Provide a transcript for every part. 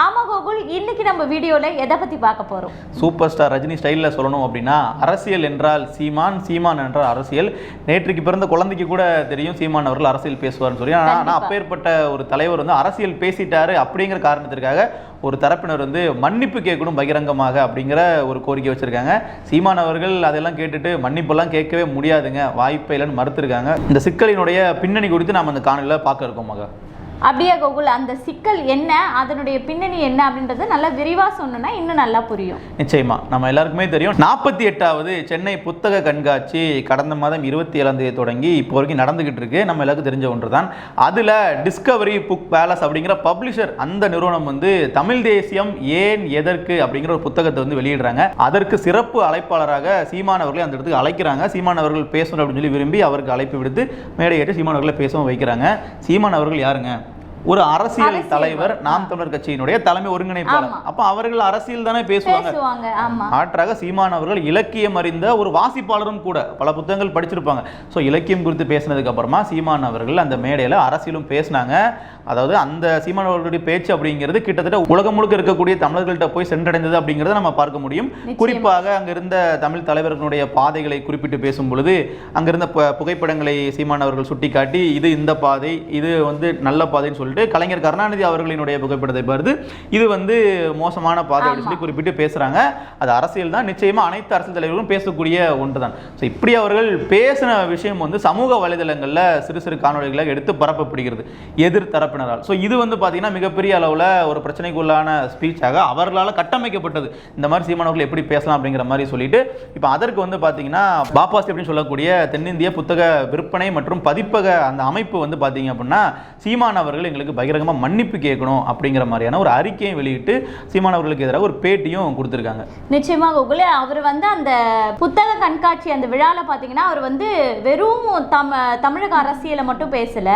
ஆமா கோகுல் இன்னைக்கு நம்ம வீடியோல எதை பத்தி பார்க்க போறோம்? சூப்பர் ஸ்டார் ரஜினி ஸ்டைலில் சொல்லணும் அப்படின்னா அரசியல் என்றால் சீமான் சீமான் என்றால் அரசியல். நேற்றுக்கு பிறந்த குழந்தைக்கு கூட தெரியும் சீமான் அவர்கள் அரசியல் பேசுவார்னு சொல்லி. ஆனால். அப்பேற்பட்ட ஒரு தலைவர் வந்து அரசியல் பேசிட்டாரு அப்படிங்கிற காரணத்திற்காக ஒரு தரப்பினர் வந்து மன்னிப்பு கேட்கணும் பகிரங்கமாக அப்படிங்கிற ஒரு கோரிக்கை வச்சிருக்காங்க. சீமான் அவர்கள் அதெல்லாம் கேட்டுட்டு மன்னிப்பெல்லாம் கேட்கவே முடியாதுங்க. வாய்ப்பே இல்லைன்னு மறுத்திருக்காங்க. இந்த சிக்கலினுடைய பின்னணி குறித்து நாம் அந்த காணொலியில் பார்க்க இருக்கோம் மகா. அப்படியே கோகுல் அந்த சிக்கல் என்ன அதனுடைய பின்னணி என்ன அப்படின்றது நல்லா விரிவா சொன்னோம்னா இன்னும் நல்லா புரியும். நிச்சயமா. நம்ம எல்லாருக்குமே தெரியும். நாற்பத்தி எட்டாவது சென்னை புத்தக கண்காட்சி கடந்த மாதம் இருபத்தி ஏழாம் தேதி தொடங்கி இப்போ வரைக்கும் நடந்துகிட்டு இருக்கு. நம்ம எல்லாருக்கும் தெரிஞ்ச ஒன்று தான் அதில் டிஸ்கவரி புக் பேலஸ் அப்படிங்கிற பப்ளிஷர் அந்த நிறுவனம் வந்து தமிழ் தேசியம் ஏன் எதற்கு அப்படிங்கிற ஒரு புத்தகத்தை வந்து வெளியிடுறாங்க. அதற்கு சிறப்பு அழைப்பாளராக சீமான் அவர்களை அந்த இடத்துக்கு அழைக்கிறாங்க. சீமான் அவர்கள் பேசணும் அப்படின்னு சொல்லி விரும்பி அவருக்கு அழைப்பு விடுத்து மேடையேற்று சீமான் அவர்களை பேசவும் வைக்கிறாங்க. சீமான் அவர்கள் யாருங்க? ஒரு அரசியல் தலைவர் நாம் தமிழர் கட்சியினுடைய தலைமை ஒருங்கிணைப்பாளர். அப்ப அவர்கள் அரசியல் தானே பேசுவாங்க. மாற்றாக சீமான் அவர்கள் இலக்கியம் அறிந்த ஒரு வாசிப்பாளரும் கூட பல புத்தகங்கள் படிச்சிருப்பாங்க. ஸோ இலக்கியம் குறித்து பேசினதுக்கு அப்புறமா சீமான் அவர்கள் அந்த மேடையில் அரசியலும் பேசினாங்க. அதாவது அந்த சீமான் அவர்களுடைய பேச்சு அப்படிங்கிறது கிட்டத்தட்ட உலகம் முழுக்க இருக்கக்கூடிய தமிழர்கள்ட்ட போய் சென்றடைந்தது அப்படிங்கிறத நம்ம பார்க்க முடியும். குறிப்பாக அங்கிருந்த தமிழ் தலைவர்களுடைய பாதைகளை குறிப்பிட்டு பேசும் பொழுது அங்கிருந்த புகைப்படங்களை சீமான் அவர்கள் சுட்டிக்காட்டி இது இந்த பாதை இது வந்து நல்ல பாதைன்னு சொல்லிட்டு கலைஞர் கருணாநிதி அவர்களினுடைய புகைப்படத்தை பார்த்து இது வந்து மோசமான பாதை அப்படின்னு சொல்லி குறிப்பிட்டு பேசுறாங்க. அது அரசியல் தான். நிச்சயமா அனைத்து அரசியல் தலைவர்களும் பேசக்கூடிய ஒன்று தான் ஸோ இப்படி அவர்கள் பேசின விஷயம் வந்து சமூக வலைதளங்களில் சிறு சிறு காணொளிகளை எடுத்து பரப்பப்படுகிறது. எதிர் தரப்பினரால். ஸோ இது வந்து பார்த்தீங்கன்னா மிகப்பெரிய அளவில் ஒரு பிரச்சனைக்குள்ளான ஸ்பீச்சாக அவர்களால் கட்டமைக்கப்பட்டது. இந்த மாதிரி சீமானவர்கள் எப்படி பேசலாம் அப்படிங்கிற மாதிரி சொல்லிட்டு இப்போ அதற்கு வந்து பார்த்தீங்கன்னா பாப்பாசி அப்படின்னு சொல்லக்கூடிய தென்னிந்திய புத்தக விற்பனை மற்றும் பதிப்பக அந்த அமைப்பு வந்து பார்த்தீங்க அப்படின்னா சீமான் அவர்கள் அவர்களுக்கு பகிரங்கமாக மன்னிப்பு கேட்கணும் அப்படிங்கிற மாதிரியான ஒரு அறிக்கையை வெளியிட்டு சீமான் அவர்களுக்கு எதிராக ஒரு பேட்டியும் கொடுத்துருக்காங்க. நிச்சயமாக உங்களே அவர் வந்து அந்த புத்தக கண்காட்சி அந்த விழால பார்த்தீங்கன்னா அவர் வந்து வெறும் தம தமிழக அரசியலை மட்டும் பேசல.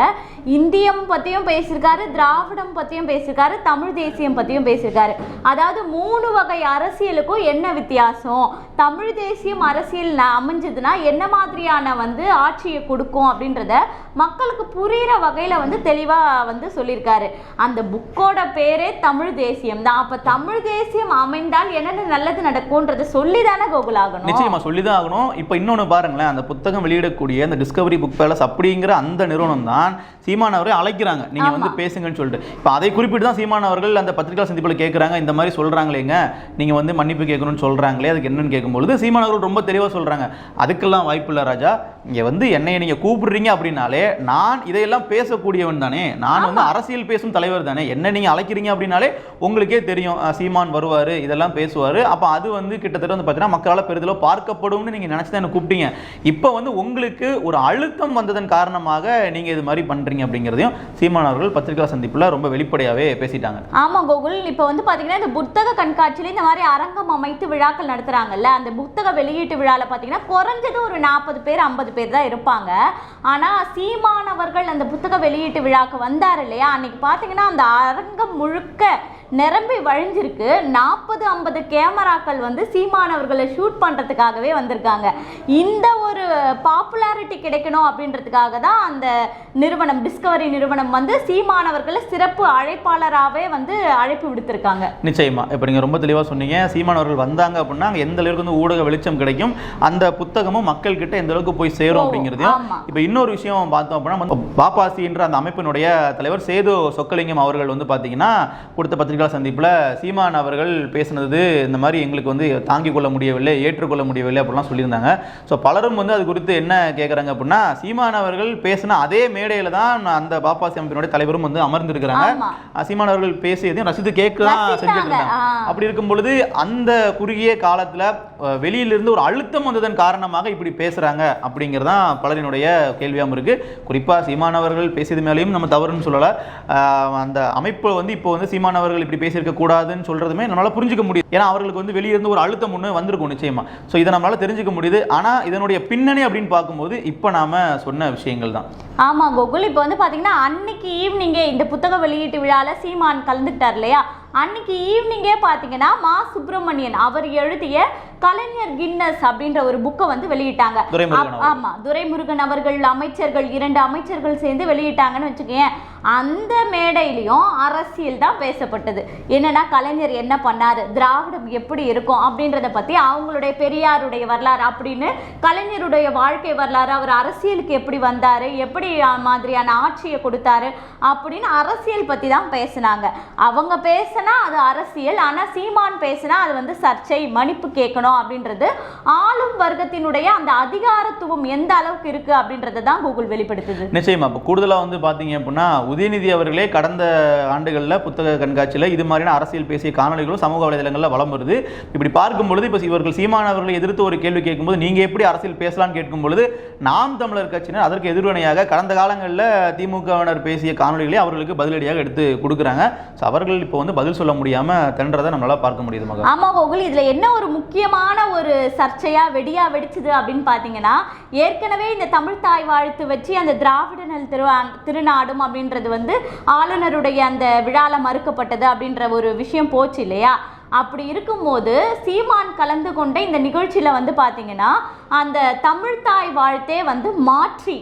இந்தியம் பற்றியும் பேசியிருக்காரு திராவிடம் பத்தியும் பேசியிருக்காரு தமிழ் தேசியம் பத்தியும் பேசியிருக்காரு. அதாவது மூணு வகை அரசியலுக்கும் என்ன வித்தியாசம்? தமிழ் தேசியம் அரசியல் அமைஞ்சதுன்னா என்ன மாதிரியான வந்து ஆட்சியை கொடுக்கும் அப்படின்றத மக்களுக்கு புரிகிற வகையில் வந்து தெளிவா வந்து சொல்லியிருக்காரு. அந்த புக்கோட பேரே தமிழ் தேசியம் தான். அப்ப தமிழ் தேசியம் அமைந்தால் என்னென்ன நல்லது நடக்கும்ன்றத சொல்லி தானே கோகுல் ஆகணும். நிச்சயமா சொல்லிதான் ஆகணும். இப்போ இன்னொன்று பாருங்களேன் அந்த புத்தகம் வெளியிடக்கூடிய அந்த டிஸ்கவரி புக் பேலஸ் அப்படிங்கிற அந்த நிறுவனம் தான் சீமான் அவரை அழைக்கிறாங்க. நீங்க வந்து. பேசுங்கன்னு சொல்லிட்டு. இப்போ அதை குறிப்பிட்டு தான் சீமான் அவர்கள் அந்த பத்திரிகை சந்திப்பில் கேட்குறாங்க இந்த மாதிரி சொல்றாங்களேங்க. நீங்க வந்து மன்னிப்பு கேட்கணும்னு சொல்றாங்களே அதுக்கு என்னன்னு கேட்கும்பொழுது சீமான் அவர்கள் ரொம்ப தெளிவா சொல்றாங்க. அதுக்கெல்லாம் வாய்ப்பு இல்லை ராஜா. இங்க வந்து என்னைய நீங்க கூப்பிடுறீங்க அப்படின்னாலே நான் இதையெல்லாம் பேசக்கூடியவன் தானே. நான் வந்து அரசியல் பேசும் தலைவர் தானே. என்ன நீங்கள் அழைக்கிறீங்க அப்படின்னாலே உங்களுக்கே தெரியும். சீமான் வருவார் இதெல்லாம் பேசுவார். அப்போ அது வந்து கிட்டத்தட்ட வந்து பார்த்தீங்கன்னா மக்களால் பெரிதளவு பார்க்கப்படும்னு நீங்கள் நினச்சி தான் என்ன கூப்பிட்டீங்க. இப்போ வந்து உங்களுக்கு ஒரு அழுத்தம் வந்ததன் காரணமாக நீங்கள் இது மாதிரி பண்ணுறீங்க அப்படிங்கிறதையும் சீமான் அவர்கள் பத்திரிகை சந்திப்பில் ரொம்ப வெளிப்படையாகவே பேசிட்டாங்க. ஆமாம் கோகுல். இப்போ வந்து பார்த்தீங்கன்னா இந்த புத்தக கண்காட்சியில் இந்த மாதிரி அரங்கம் அமைத்து விழாக்கள் நடத்துகிறாங்கல்ல அந்த புத்தக வெளியீட்டு விழாவில் பார்த்தீங்கன்னா குறைஞ்சது ஒரு நாற்பது பேர் ஐம்பது பேர் தான் இருப்பாங்க. ஆனால் சீமானவர்கள் அந்த புத்தக வெளியீட்டு விழாக்கு வந்தார் இல்லையா அன்னைக்கு பாத்தீங்கன்னா அந்த அரங்கம் முழுக்க நிரம்பி வழிஞ்சிருக்கு. நாற்பது ஐம்பது கேமராக்கள் வந்து சீமானவர்களை ஷூட் பண்றதுக்காகவே வந்திருக்காங்க. இந்த ஒரு பாப்புலாரிட்டி கிடைக்கணும் அப்படின்றதுக்காக தான் அந்த நிறுவனம் டிஸ்கவரி நிறுவனம் வந்து சீமானவர்களை சிறப்பு அழைப்பாளராகவே வந்து அழைப்பு விடுத்திருக்காங்க. நிச்சயமா. இப்போ நீங்கள் ரொம்ப தெளிவாக சொன்னீங்க. சீமான் அவர்கள் வந்தாங்க அப்படின்னா அங்கே எந்த அளவுக்கு வந்து ஊடக வெளிச்சம் கிடைக்கும் அந்த புத்தகமும் மக்கள் கிட்ட எந்த அளவுக்கு போய் சேரும் அப்படிங்கிறதையும். ஆமா. இப்போ இன்னொரு விஷயம் பார்த்தோம் அப்படின்னா வந்து பாப்பாசி என்ற அந்த அமைப்பினுடைய தலைவர் சேது சொக்கலிங்கம் அவர்கள் வந்து பார்த்தீங்கன்னா கொடுத்த பத்திரிகை சந்திப்பில் சீமான் அவர்கள் பேசினது இந்த மாதிரி எங்களுக்கு வந்து தாங்கிக் கொள்ள முடியவில்லை ஏற்றுக்கொள்ள முடியவில்லை அப்படிலாம் சொல்லியிருந்தாங்க ஸோ பலரும் வந்து அது குறித்து என்ன கேட்குறாங்க அப்படின்னா சீமான் அவர்கள் பேசின அதே மேடையில் தான் அந்த பாப்பாசி அமைப்பினுடைய தலைவரும் வந்து அமர்ந்திருக்கிறாங்க. சீமான் அவர்கள் பேசியதையும் ரசித்து கேட்க தான் ரசித்தாங்க. செஞ்சுட்டு இருந்தாங்க. அப்படி இருக்கும் பொழுது அந்த குறுகிய காலத்துல வெளியிலிருந்து ஒரு அழுத்தம் வந்ததன் காரணமாக இப்படி பேசுறாங்க அப்படிங்கிறதான் பலரினுடைய கேள்வியாகவும் இருக்கு குறிப்பா சீமானவர்கள் பேசியது மேலேயும் நம்ம தவறுன்னு சொல்லல அந்த அமைப்பு வந்து இப்போ வந்து சீமானவர்கள் இப்படி பேசியிருக்க கூடாதுன்னு சொல்றதுமே நம்மளால புரிஞ்சுக்க முடியும் ஏன்னா அவர்களுக்கு வந்து வெளியிருந்து ஒரு அழுத்தம் ஒன்று வந்திருக்கும் நிச்சயமா. ஸோ இதை நம்மளால தெரிஞ்சுக்க முடியுது. ஆனா இதனுடைய பின்னணி அப்படின்னு பார்க்கும்போது இப்போ நாம சொன்ன விஷயங்கள் தான். ஆமா கோகுல். இப்போ வந்து பாத்தீங்கன்னா அன்னைக்கு ஈவினிங்கே இந்த புத்தக வெளியீட்டு விழால சீமான் கலந்துக்கிட்டார் இல்லையா? அன்னைக்கு ஈவினிங்கே பார்த்தீங்கன்னா மா சுப்பிரமணியன் அவர் எழுதிய கலைஞர் கின்னஸ் அப்படின்ற ஒரு புக்கை வந்து வெளியிட்டாங்க. ஆமா துரைமுருகன் அவர்கள் அமைச்சர்கள் இரண்டு அமைச்சர்கள் சேர்ந்து வெளியிட்டாங்கன்னு வச்சுக்கேன் அந்த மேடையிலையும் அரசியல் தான் பேசப்பட்டது. என்னன்னா கலைஞர் என்ன பண்ணாரு? திராவிடம் எப்படி இருக்கும் அப்படின்றத பத்தி அவங்களுடைய பெரியாருடைய வரலாறு அப்படின்னு கலைஞருடைய வாழ்க்கை வரலாறு அவர் அரசியலுக்கு எப்படி வந்தாரு? எப்படி மாதிரியான ஆட்சியை கொடுத்தாரு? அப்படின்னு அரசியல் பத்தி தான் பேசுனாங்க. அவங்க பேசினா அது அரசியல் ஆனா சீமான் பேசினா அது வந்து சர்ச்சை மன்னிப்பு கேட்கணும் அப்படின்றது ஆளும் வர்க்கத்தினுடைய அந்த அதிகாரத்துவம் எந்த அளவுக்கு இருக்கு அப்படின்றத தான் கூகுள் வெளிப்படுத்துது. நிச்சயமா. இப்போ கூடுதலாக வந்து பார்த்தீங்க அப்படின்னா உதயநிதி அவர்களே கடந்த ஆண்டுகளில் புத்தக கண்காட்சியில் இது மாதிரியான அரசியல் பேசிய காணொலிகளும் சமூக வலைதளங்களில் வலம் வருது. இப்படி பார்க்கும் பொழுது இப்போ இவர்கள் சீமான் அவர்களை எதிர்த்து ஒரு கேள்வி கேட்கும்போது நீங்கள் எப்படி அரசியல் பேசலாம்னு கேட்கும் பொழுது நாம் தமிழர் கட்சியினர் அதற்கு எதிர்வினையாக கடந்த காலங்களில் திமுகவினர் பேசிய காணொலிகளை அவர்களுக்கு பதிலடியாக எடுத்து கொடுக்குறாங்க. ஸோ அவர்கள் இப்போ வந்து பதில் சொல்ல முடியாமல் தின்றதை நம்மளால பார்க்க முடியுது ஆமா கோகுல் இதுல என்ன ஒரு முக்கியமான ஒரு சர்ச்சையாக வெடியா வெடிச்சது அப்படின்னு பார்த்தீங்கன்னா ஏற்கனவே இந்த தமிழ் தாய் வாழ்த்து வச்சு அந்த திராவிட நல் திரு திருநாடும் அப்படின்றது வந்து ஆளுநருடைய அந்த விழாவில் மறுக்கப்பட்டது அப்படின்ற ஒரு விஷயம் போச்சு இல்லையா? அப்படி இருக்கும்போது சீமான் கலந்து கொண்ட இந்த நிகழ்ச்சியில் வந்து பார்த்தீங்கன்னா அந்த தமிழ் தாய் வாழ்த்தே வந்து மாற்றி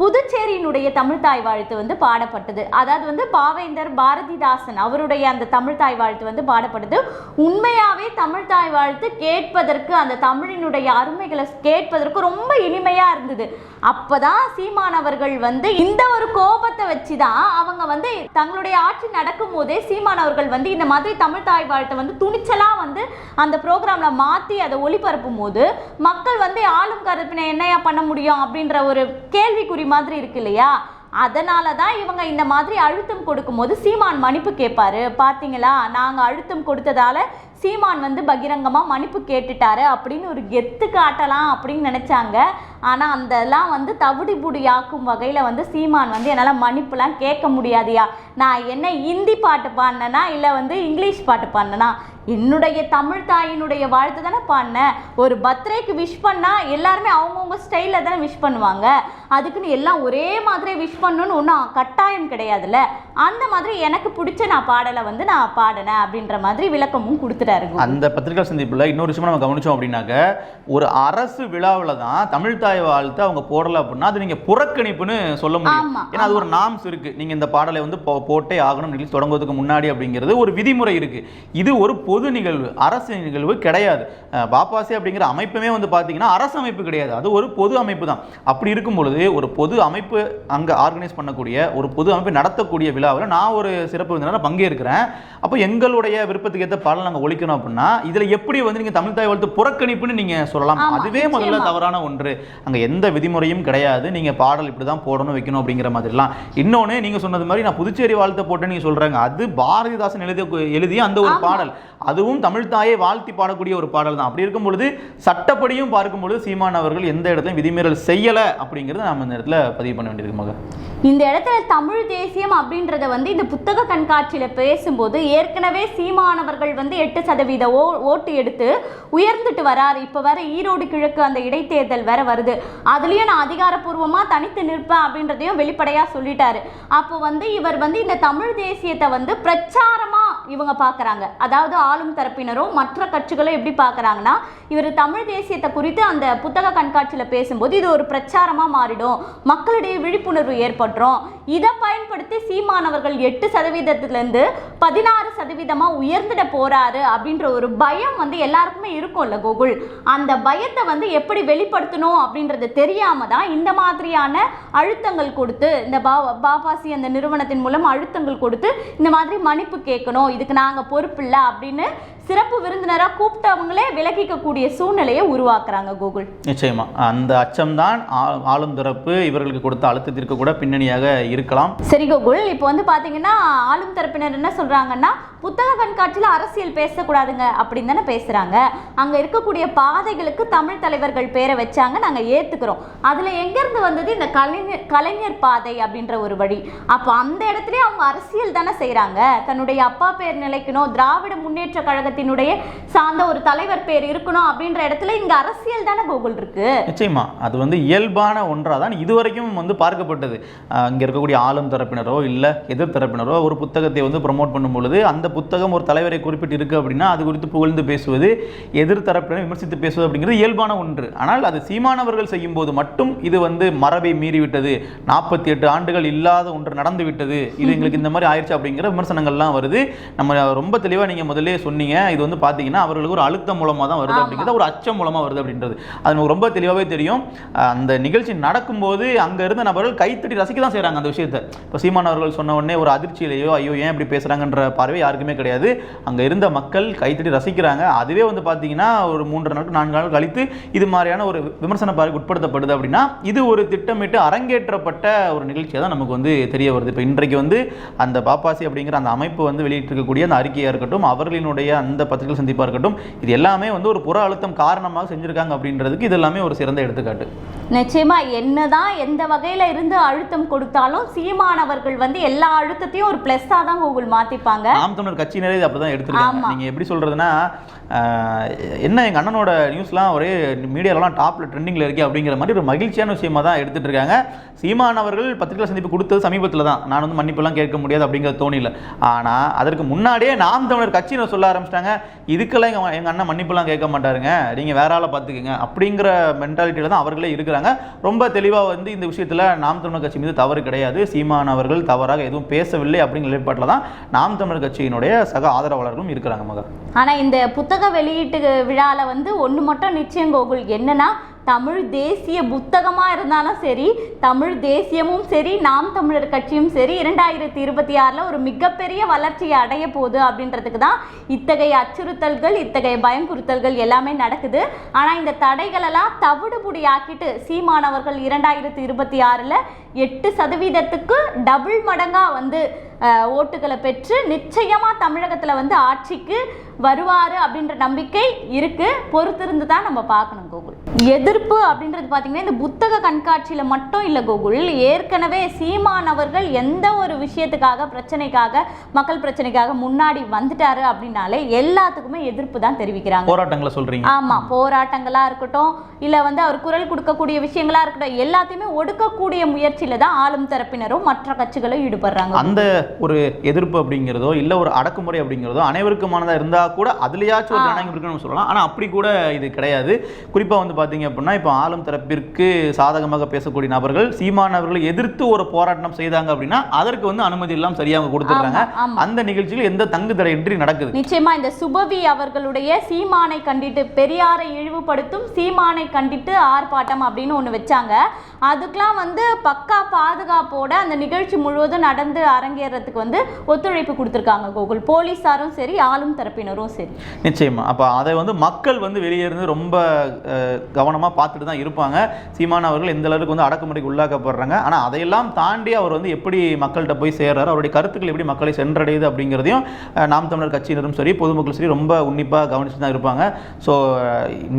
புதுச்சேரியினுடைய தமிழ்தாய் வாழ்த்து வந்து பாடப்பட்டது. அதாவது வந்து பாவேந்தர் பாரதிதாசன் அவருடைய அந்த தமிழ்தாய் வாழ்த்து வந்து பாடப்பட்டது. உண்மையாகவே தமிழ்தாய் வாழ்த்து கேட்பதற்கு அந்த தமிழினுடைய அருமைகளை கேட்பதற்கு ரொம்ப இனிமையாக இருந்தது. அப்பதான் சீமான் அவர்கள் வந்து இந்த ஒரு கோபத்தை வச்சு தான் அவங்க வந்து தங்களுடைய ஆட்சி நடக்கும் போதே சீமான் அவர்கள் வந்து இந்த மாதிரி தமிழ்தாய் வாழ்த்தை வந்து துணிச்சலாக வந்து அந்த ப்ரோக்ராம்ல மாற்றி அதை ஒளிபரப்பும் போது மக்கள் வந்து ஆளும் கருப்பினை என்னையா பண்ண முடியும் அப்படின்ற ஒரு கேள்விக்குறி மாதிரி இருக்கு இல்லையா? அதனால தான் இவங்க இந்த மாதிரி அழுத்தம் கொடுக்கும்போது சீமான் மன்னிப்பு கேட்பாரு. பார்த்தீங்களா நாங்கள் அழுத்தம் கொடுத்ததால சீமான் வந்து பகிரங்கமாக மன்னிப்பு கேட்டுட்டாரு அப்படின்னு ஒரு கெத்து காட்டலாம் அப்படின்னு நினச்சாங்க. ஆனால் அந்தலாம் வந்து தவிடி புடி ஆக்கும் வந்து சீமான் வந்து என்னால் மன்னிப்புலாம் கேட்க முடியாதியா. நான் என்ன ஹிந்தி பாட்டு பாடினேனா இல்லை வந்து இங்கிலீஷ் பாட்டு பாடினேனா? என்னுடைய தமிழ் தாயினுடைய வாழ்த்து தானே பாடினேன் ஒரு பர்த்டேக்கு விஷ் பண்ணா எல்லாருமே அவங்கவுங்க ஸ்டைலில் தானே விஷ் பண்ணுவாங்க. அதுக்குன்னு எல்லாம் ஒரே மாதிரி விஷ் பண்ணணும்னு ஒன்றும் கட்டாயம் கிடையாதுல்ல. அந்த மாதிரி எனக்கு பிடிச்ச நான் பாடலை வந்து நான் பாடினேன் அப்படின்ற மாதிரி விளக்கமும் கொடுத்துட்டாரு. அந்த பத்திரிகை சந்திப்பில் இன்னொரு விஷயம் நம்ம கவனிச்சோம் அப்படின்னாக்க ஒரு அரசு விழாவில் தான் தமிழ் தாய் வாழ்த்து அவங்க போடல அப்படின்னா அது நீங்க புறக்கணிப்புன்னு சொல்ல முடியும். ஏன்னா அது ஒரு நாம்ஸ் இருக்கு. நீங்க இந்த பாடலை வந்து போ- போட்டே ஆகணும் நிகழ்ச்சி தொடங்குவதற்கு முன்னாடி அப்படிங்கிறது ஒரு விதிமுறை இருக்கு. இது ஒரு பொது நிகழ்வு அரசு நிகழ்வு கிடையாது. பாப்பாசி அப்படிங்கிற அமைப்புமே வந்து பார்த்தீங்கன்னா அரசு அமைப்பு கிடையாது. அது ஒரு பொது அமைப்பு தான். அப்படி இருக்கும் பொழுது ஒரு பொது அமைப்பு அங்கே ஆர்கனைஸ் பண்ணக்கூடிய ஒரு பொது அமைப்பு நடத்தக்கூடிய விழாவில் நான் ஒரு சிறப்பு விருந்தினராக பங்கேற்கிறேன். அப்போ எங்களுடைய விருப்பத்துக்கு ஏற்ற பாடல் நாங்கள் ஒழிக்கணும் அப்படின்னா இதில் எப்படி வந்து நீங்கள் தமிழ் தாய் வாழ்த்து புறக்கணிப்புன்னு நீங்கள் சொல்லலாம். அதுவே முதல்ல. தவறான ஒன்று. அங்கே எந்த விதிமுறையும் கிடையாது. நீங்கள் பாடல் இப்படி தான் போடணும் வைக்கணும் அப்படிங்கிற மாதிரிலாம். இன்னொன்று நீங்கள் சொன்னது மாதிரி நான் புதுச்சேரி வாழ்த்தை போட்டேன்னு நீங்கள் சொல்கிறாங்க அது பாரதிதாசன் எழுதிய எழுதிய அந்த ஒரு. பாடல். அதுவும் தமிழ் தாயை வாழ்த்தி பாடக்கூடிய ஒரு பாடல் தான் அப்படி இருக்கும் பொழுது சட்டப்படியும் பார்க்கும் பொழுது சீமான் அவர்கள் எந்த இடத்துலையும் விதிமீறல் செய்யலை அப்படிங்கிறத நம்ம இந்த இடத்துல பதிவு பண்ண வேண்டியிருக்கு இந்த இடத்துல தமிழ் தேசியம் அப்படின்றத வந்து இந்த புத்தக கண்காட்சியில் பேசும்போது ஏற்கனவே சீமானவர்கள் வந்து எட்டு சதவீத ஓ ஓட்டு எடுத்து உயர்ந்துட்டு வராரு. இப்போ வர ஈரோடு கிழக்கு அந்த இடைத்தேர்தல் வேற வருது. அதுலேயும் நான் அதிகாரப்பூர்வமாக தனித்து நிற்பேன் அப்படின்றதையும் வெளிப்படையாக சொல்லிட்டாரு. அப்போ வந்து இவர் வந்து இந்த தமிழ் தேசியத்தை வந்து பிரச்சாரமாக இவங்க பார்க்குறாங்க அதாவது ஆளும் தரப்பினரும் மற்ற கட்சிகளும் எப்படி பார்க்குறாங்கன்னா இவர் தமிழ் தேசியத்தை குறித்து அந்த புத்தக கண்காட்சியில் பேசும்போது இது ஒரு பிரச்சாரமாக மாறிடும். மக்களிடையே விழிப்புணர்வு ஏற்படுறோம். இதை பயன்படுத்தி சீமானவர்கள் எட்டு சதவீதத்துலேருந்து பதினாறு சதவீதமாக உயர்ந்துட போகிறாரு அப்படின்ற ஒரு பயம் வந்து எல்லாருக்குமே இருக்கும்ல கோகுல். அந்த பயத்தை வந்து எப்படி வெளிப்படுத்தணும் அப்படின்றது தெரியாமல் தான் இந்த மாதிரியான அழுத்தங்கள் கொடுத்து இந்த பா பாபாசி அந்த நிறுவனத்தின் மூலம் அழுத்தங்கள் கொடுத்து இந்த மாதிரி மன்னிப்பு கேட்கணும் இதுக்கு நாங்க பொறுப்பு இல்லை அப்படின்னு சிறப்பு விருந்தினரா கூப்பிட்டவங்களே விலகிக்கக்கூடிய சூழ்நிலையை உருவாக்குறாங்க கோகுல் நிச்சயமா. அந்த அச்சம்தான் ஆளும் தரப்பு இவர்களுக்கு கொடுத்த அழுத்தத்திற்கு கூட பின்னணியாக இருக்கலாம். சரி கோகுல் இப்போ வந்து பாத்தீங்கன்னா ஆளும் தரப்பினர் என்ன சொல்றாங்கன்னா புத்தக கண்காட்சியில் அரசியல் பேசக்கூடாதுங்க அப்படின்னு தானே பேசுறாங்க. அங்க இருக்கக்கூடிய பாதைகளுக்கு தமிழ் தலைவர்கள் பேரை வச்சாங்க நாங்க ஏத்துக்கிறோம். அதுல எங்க இருந்து வந்தது இந்த கலைஞர் கலைஞர் பாதை அப்படின்ற ஒரு வழி. அப்போ அந்த இடத்துலயே அவங்க அரசியல் தானே செய்றாங்க. தன்னுடைய அப்பா பேர் நிலைக்கணும் திராவிட முன்னேற்ற கழகத்தின் சங்கத்தினுடைய சார்ந்த ஒரு தலைவர் பேர் இருக்கணும் அப்படின்ற இடத்துல இங்க அரசியல் தானே கோகுல் இருக்கு. நிச்சயமா. அது வந்து இயல்பான ஒன்றாக தான் இதுவரைக்கும் வந்து பார்க்கப்பட்டது. இங்க இருக்கக்கூடிய ஆளும் தரப்பினரோ இல்லை எதிர் தரப்பினரோ ஒரு புத்தகத்தை வந்து ப்ரொமோட் பண்ணும் பொழுது அந்த புத்தகம் ஒரு தலைவரை குறிப்பிட்டு இருக்கு அப்படின்னா அது குறித்து புகழ்ந்து பேசுவது எதிர் தரப்பினர் விமர்சித்து பேசுவது அப்படிங்கிறது இயல்பான ஒன்று. ஆனால் அது சீமானவர்கள் செய்யும் போது மட்டும் இது வந்து மரபை மீறிவிட்டது. நாற்பத்தி எட்டு ஆண்டுகள் இல்லாத ஒன்று நடந்து விட்டது இது எங்களுக்கு இந்த மாதிரி ஆயிடுச்சு அப்படிங்கிற விமர்சனங்கள்லாம் வருது. நம்ம ரொம்ப தெளிவாக நீங்கள் முதல்ல சொன்னீங்க. இது வந்து பார்த்தீங்கன்னா அவர்களுக்கு ஒரு அழுத்தம் மூலமாக தான் வருது. அப்படிங்கிறது ஒரு அச்சம் மூலமாக வருது அப்படின்றது. அது நமக்கு ரொம்ப தெளிவாகவே தெரியும். அந்த நிகழ்ச்சி நடக்கும்போது அங்கே இருந்த நபர்கள் கைத்தட்டி ரசிக்க தான் செய்கிறாங்க அந்த விஷயத்தை. இப்போ சீமான் அவர்கள் சொன்ன உடனே ஒரு அதிர்ச்சியிலேயோ ஐயோ ஏன் இப்படி பேசுகிறாங்கன்ற பார்வை யாருக்குமே கிடையாது. அங்கே இருந்த மக்கள் கைத்தட்டி ரசிக்கிறாங்க. அதுவே வந்து பார்த்தீங்கன்னா ஒரு மூன்று நாட்கள் நான்கு நாள் கழித்து இது மாதிரியான ஒரு விமர்சன பார்வைக்கு உட்படுத்தப்படுது அப்படின்னா இது ஒரு திட்டமிட்டு அரங்கேற்றப்பட்ட ஒரு நிகழ்ச்சியாக தான் நமக்கு வந்து தெரிய வருது. இப்போ இன்றைக்கு வந்து அந்த பாப்பாசி அப்படிங்கிற அந்த அமைப்பு வந்து வெளியிட்டிருக்கக்கூடிய அந்த அறிக்கையாக இருக்கட்டும் அவர்களினுடைய அந்த பத்திரிகை சந்திப்பாக இருக்கட்டும். இது எல்லாமே வந்து ஒரு புற அழுத்தம் காரணமாக செஞ்சிருக்காங்க அப்படின்றதுக்கு இது எல்லாமே ஒரு சிறந்த எடுத்துக்காட்டு. நிச்சயமா என்னதான் எந்த வகையில இருந்து அழுத்தம் கொடுத்தாலும் சீமானவர்கள் வந்து எல்லா அழுத்தத்தையும் ஒரு பிளஸ்ஸா தான் கோகுல் மாத்திப்பாங்க. நாம் தமிழர் கட்சியினரே இது அப்படிதான் எடுத்திருக்காங்க. நீங்க எப்படி சொல்றதுன்னா என்ன எங்க அண்ணனோட நியூஸ்லாம் ஒரே மீடியாலலாம் டாப்ல ட்ரெண்டிங்ல இருக்கே அப்படிங்கிற மாதிரி ஒரு மகிழ்ச்சியான விஷயமா தான் எடுத்துட்டு இருக்காங்க. சீமான் அவர்கள் பத்திரிகை சந்திப்பு கொடுத்தது சமீபத்தில் தான். நான் வந்து மன்னிப்பெல்லாம் கேட்க முடியாது அப்படிங்கிறது தோணில. ஆனா அதற்கு முன்னாடியே நாம் தமிழர் கட்சியினர் சொல்ல ஆரம்பிச்சிட்டாங்க. இதுக்கெல்லாம் எங்க எங்க அண்ணன் மன்னிப்பெல்லாம் கேட்க மாட்டாருங்க. நீங்க வேற ஆளை பார்த்துக்குங்க அப்படிங்கிற மென்டாலிட்டியில தான் அவர்களே இருக்கிறாங்க. ரொம்ப தெளிவா வந்து இந்த விஷயத்துல நாம் தமிழர் கட்சி மீது தவறு கிடையாது. சீமான் அவர்கள் தவறாக எதுவும் பேசவில்லை அப்படிங்கிற நிலைப்பாட்டில் தான் நாம் தமிழர் கட்சியினுடைய சக ஆதரவாளர்களும் இருக்கிறாங்க மகா. ஆனா இந்த புத்தக வெளியீட்டு விழால வந்து ஒண்ணு மட்டும் நிச்சயம் கோகுல் என்னன்னா தமிழ் தேசிய புத்தகமாக இருந்தாலும் சரி தமிழ் தேசியமும் சரி நாம் தமிழர் கட்சியும் சரி இரண்டாயிரத்தி இருபத்தி ஆறில் ஒரு மிகப்பெரிய வளர்ச்சியை அடைய போகுது அப்படின்றதுக்கு தான் இத்தகைய அச்சுறுத்தல்கள் இத்தகைய பயங்குறுத்தல்கள் எல்லாமே நடக்குது. ஆனால் இந்த தடைகளெல்லாம் தவிடுபுடி ஆக்கிட்டு சீமானவர்கள் இரண்டாயிரத்தி இருபத்தி ஆறில் எட்டு சதவீதத்துக்கு டபுள் மடங்கா வந்து ஓட்டுகளை பெற்று நிச்சயமா தமிழகத்துல வந்து ஆட்சிக்கு வருவாரு அப்படின்ற நம்பிக்கை இருக்கு. பொறுத்திருந்து தான் நம்ம பார்க்கணும் கோகுல். எதிர்ப்பு அப்படின்றது பார்த்தீங்கன்னா இந்த புத்தக கண்காட்சியில மட்டும் இல்லை கோகுல். ஏற்கனவே சீமான் அவர்கள் எந்த ஒரு விஷயத்துக்காக பிரச்சனைக்காக மக்கள் பிரச்சனைக்காக முன்னாடி வந்துட்டாரு அப்படின்னாலே எல்லாத்துக்குமே எதிர்ப்பு தான் தெரிவிக்கிறாங்க. போராட்டங்களை சொல்றீங்க. ஆமா போராட்டங்களா இருக்கட்டும் இல்ல வந்து அவர் குரல் கொடுக்கக்கூடிய விஷயங்களா இருக்கட்டும் எல்லாத்தையுமே ஒடுக்கக்கூடிய முயற்சியில தான் ஆளும் தரப்பினரும் மற்ற கட்சிகளும் ஈடுபடுறாங்க. அந்த ஒரு எதிர்ப்பு அப்படிங்கிறதோ இல்ல ஒரு அடக்குமுறை அப்படிங்கிறதோ அனைவருக்குமானதா இருந்தா கூட அதுலயாச்சும் ஒரு. ஜனநாயகம் இருக்குன்னு சொல்லலாம். ஆனா அப்படி கூட இது கிடையாது. குறிப்பா வந்து பாத்தீங்க அப்படின்னா இப்போ ஆளும் தரப்பிற்கு சாதகமாக பேசக்கூடிய நபர்கள் சீமானவர்களை எதிர்த்து ஒரு போராட்டம் செய்தாங்க அப்படின்னா அதற்கு வந்து அனுமதி எல்லாம் சரியாக கொடுத்துட்றாங்க. அந்த நிகழ்ச்சியில் எந்த தங்கு தடையின்றி நடக்குது. நிச்சயமா இந்த சுபவி அவர்களுடைய சீமானை கண்டிட்டு பெரியாரை இழிவுபடுத்தும் சீமானை கண்டிட்டு ஆர்ப்பாட்டம் அப்படின்னு ஒண்ணு வச்சாங்க. அதுக்கெல்லாம் வந்து பக்கா பாதுகாப்போட அந்த நிகழ்ச்சி முழுவதும் நடந்து அரங்கேறதுக்கு வந்து ஒத்துழைப்பு கொடுத்துருக்காங்க கோகுல். போலீஸாரும் சரி ஆளும் தரப்பினரும் சரி. நிச்சயமா. அப்போ அதை வந்து மக்கள் வந்து வெளியே இருந்து ரொம்ப கவனமாக பார்த்துட்டு தான் இருப்பாங்க. சீமான் அவர்கள் எந்த அளவுக்கு வந்து அடக்குமுறைக்கு உள்ளாக்கப்படுறாங்க. ஆனால் அதையெல்லாம் தாண்டி அவர் வந்து எப்படி மக்கள்கிட்ட போய் சேர்றாரு அவருடைய கருத்துக்கள் எப்படி மக்களை சென்றடையுது அப்படிங்கிறதையும் நாம் தமிழர் கட்சியினரும் சரி பொதுமக்கள் சரி ரொம்ப உன்னிப்பாக கவனிச்சு தான் இருப்பாங்க. ஸோ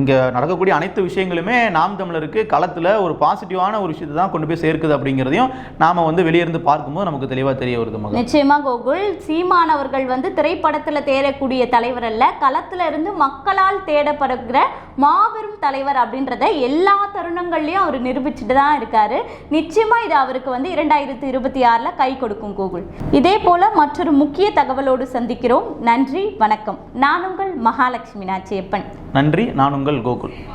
இங்கே நடக்கக்கூடிய அனைத்து விஷயங்களுமே நாம் தமிழருக்கு களத்தில் ஒரு பாசிட்டிவான ஒரு விஷயத்தை தான் கொண்டு போய் சேர்க்குது அப்படிங்கிறதையும் நாம வந்து வெளியிருந்து பார்க்கும்போது நமக்கு தெளிவா தெரிய வருது மகன் நிச்சயமா கோகுல். சீமான் அவர்கள் வந்து திரைப்படத்துல தேடக்கூடிய தலைவர் அல்ல. களத்துல இருந்து மக்களால் தேடப்படுகிற மாபெரும் தலைவர் அப்படின்றத எல்லா தருணங்கள்லயும் அவர் நிரூபிச்சுட்டு தான் இருக்காரு. நிச்சயமா இது அவருக்கு வந்து இரண்டாயிரத்தி இருபத்தி ஆறுல கை கொடுக்கும் கோகுல். இதே போல மற்றொரு முக்கிய தகவலோடு சந்திக்கிறோம். நன்றி வணக்கம். நான் உங்கள் மகாலட்சுமி நாச்சியப்பன். நன்றி நான் உங்கள் கோகுல்.